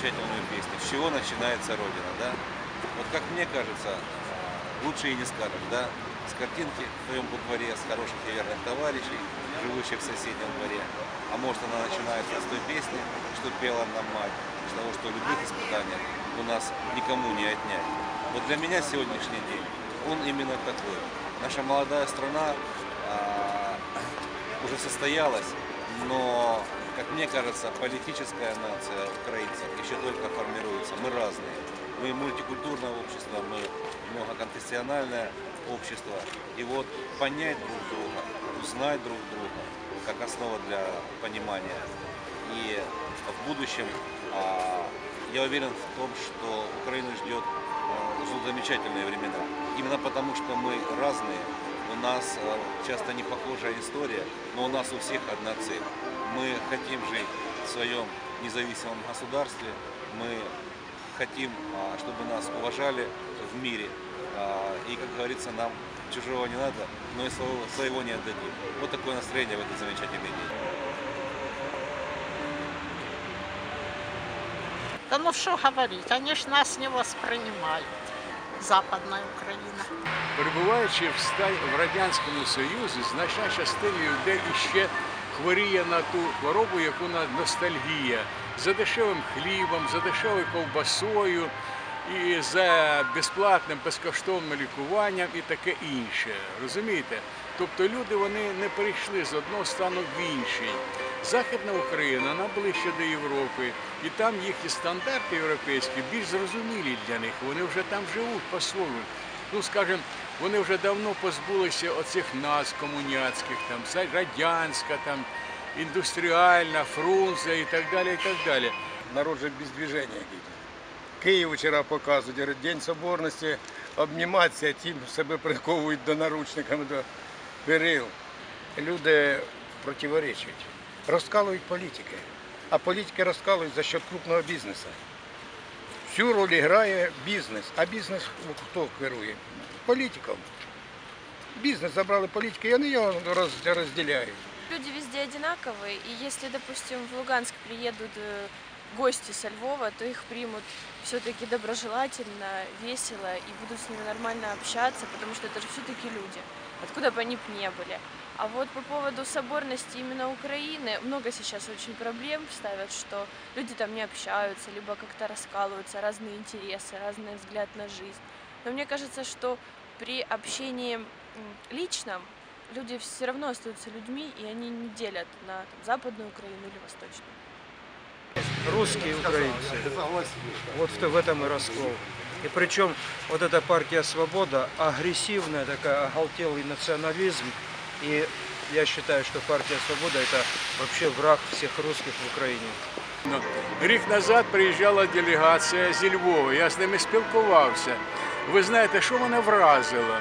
замечательную песню «С чего начинается Родина», да? Вот как мне кажется, а, лучше и не скажешь, да? С картинки в твоем дворе, с хороших и верных товарищей, живущих в соседнем дворе. А может она начинается с той песни, что пела нам мать, с того, что любых испытаний у нас никому не отнять. Вот для меня сегодняшний день, он именно такой. Наша молодая страна а, уже состоялась, но, как мне кажется, политическая нация украинцев еще только формируется. Мы разные. Мы мультикультурное общество, мы многоконфессиональное общество. И вот понять друг друга, узнать друг друга, как основа для понимания. И в будущем а, я уверен в том, что Украина ждет, а, ждут замечательные времена. Именно потому, что мы разные, у нас а, часто не похожая история, но у нас у всех одна цель. Мы хотим жить в своем независимом государстве, мы хотим, а, чтобы нас уважали в мире. А, И, как говорится, нам чужого не надо, но и своего, своего не отдадим. Вот такое настроение в этот замечательный день. Да ну что говорить, они ж нас не воспринимают, Западная Украина. Перебуваючи в, ста- в Радянському Союзі, значна частина людей іще хворіє на ту хворобу, яку на ностальгія за дешевим хлібом, за дешевою ковбасою і за безплатним, безкоштовним лікуванням і таке інше. Розумієте? Тобто люди вони не перейшли з одного стану в інший. Західна Україна, вона ближче до Європи, і там їхні стандарти європейські більш зрозумілі для них. Вони вже там живуть по-своєму. Ну, скажімо, вони вже давно позбулися оцих назв комуняцьких, там радянська, там індустріальна, фрунзе і так далі. і так далі. народ же без движения идет. Київ вчора показують, День Соборності, обніматися, ті себе приковують до наручниками, до перил. Люди противоречать, розкалують політики. А політики розкалують за счет крупного бізнесу. Всю роль грає бізнес. А бізнес хто керує? Політиком. Бізнес забрали політики, і вони його роз- розділяють. Люди везде одинаковые, и если, допустим, в Луганск приедут э, гости со Львова, то их примут все-таки доброжелательно, весело и будут с ними нормально общаться, потому что это же все-таки люди, откуда бы они б не были. А вот по поводу соборности именно Украины, много сейчас очень проблем ставят, что люди там не общаются, либо как-то раскалываются, разные интересы, разный взгляд на жизнь. Но мне кажется, что при общении личном люди все равно остаются людьми, и они не делят на там, западную Украину или восточную. русские украинцы. Вот в, в этом и раскол. И причем вот эта партия «Свобода» агрессивная, такая оголтелый национализм. И я считаю, что партия «Свобода» это вообще враг всех русских в Украине. Ну, Рік назад приїжджала делегація зі Львова, я з ними спілкувався. Ви знаєте, що мене вразило?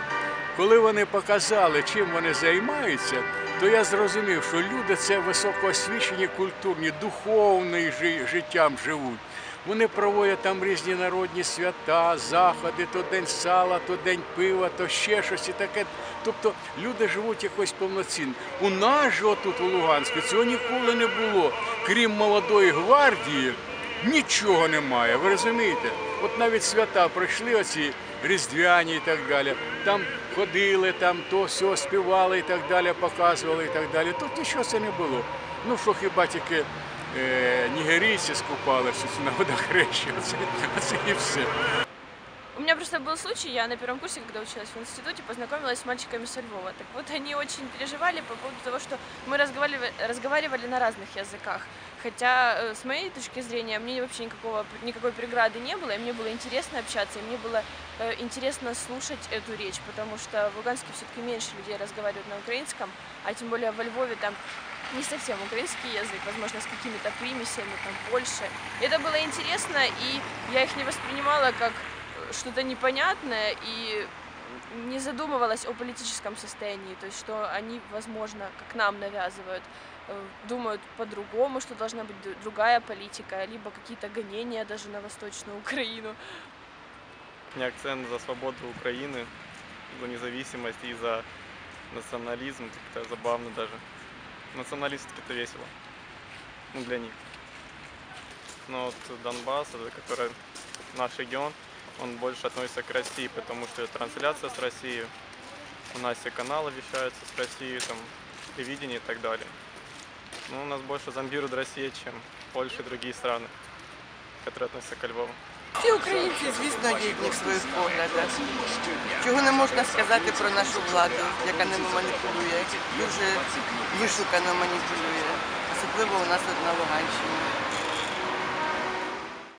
Коли вони показали, чим вони займаються, то я зрозумів, що люди це високоосвічені, культурні, духовним жи- життям живуть. Вони проводять там різні народні свята, заходи, то день сала, то день пива, то ще щось і таке. Тобто люди живуть якось повноцінно. У нас же отут у Луганську цього ніколи не було. Крім молодої гвардії, нічого немає. Ви розумієте? От навіть свята пройшли оці різдвяні і так далі. Там ходили, там то все співали і так далі, показували і так далі. Тут нічого це не було. Ну що хіба тільки е, нігерійці скупалися на водохрещі, оце, оце і все. У меня просто был случай, я на первом курсе, когда училась в институте, познакомилась с мальчиками со Львова. Так вот, они очень переживали по поводу того, что мы разговаривали, разговаривали на разных языках. Хотя, э, с моей точки зрения, мне вообще никакого, никакой преграды не было, и мне было интересно общаться, и мне было э, интересно слушать эту речь, потому что в Луганске все-таки меньше людей разговаривают на украинском, а тем более во Львове там не совсем украинский язык, возможно, с какими-то примесями, там, больше. И это было интересно, и я их не воспринимала как что-то непонятное и не задумывалась о политическом состоянии, то есть что они, возможно, как нам навязывают, э, думают по-другому, что должна быть другая политика, либо какие-то гонения даже на Восточную Украину. Не акцент за свободу Украины, за независимость и за национализм. Как-то забавно даже. Националистски это весело. Ну, для них. Но вот Донбасс, это который наш регион, он больше относится к России, потому что трансляция с России, у нас все каналы вещаются с России, там, телевидение и так далее. Ну, у нас больше зомбирует Россия, чем Польша и другие страны, которые относятся ко Львову. Всі українці, звісно, єдні в своїх поглядах. Чого не можна сказати про нашу владу, яка ними маніпулює, дуже вишукано маніпулює, особливо у нас от на Луганщині.